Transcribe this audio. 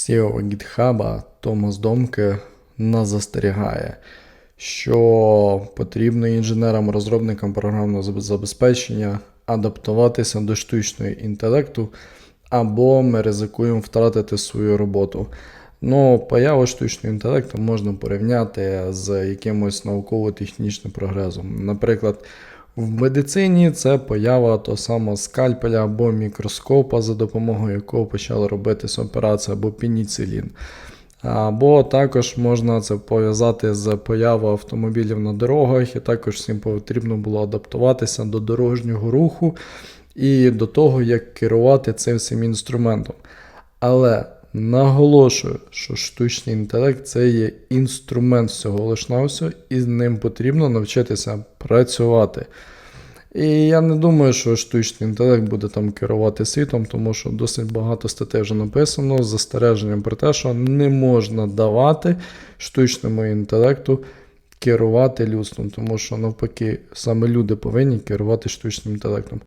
SEO GitHub Томас Домке нас застерігає, що потрібно інженерам-розробникам програмного забезпечення адаптуватися до штучного інтелекту, або ми ризикуємо втратити свою роботу. Ну, появу штучного інтелекту можна порівняти з якимось науково-технічним прогресом. Наприклад, в медицині це поява того самого скальпеля або мікроскопа, за допомогою якого почали робитися операції, або пеніцилін. Або також можна це пов'язати з появою автомобілів на дорогах, і також всім потрібно було адаптуватися до дорожнього руху і до того, як керувати цим всім інструментом. Але наголошую, що штучний інтелект це є інструмент всього лиш навсього, і з ним потрібно навчитися працювати. І я не думаю, що штучний інтелект буде там керувати світом, тому що досить багато статей вже написано з застереженням про те, що не можна давати штучному інтелекту керувати людством, тому що навпаки, саме люди повинні керувати штучним інтелектом.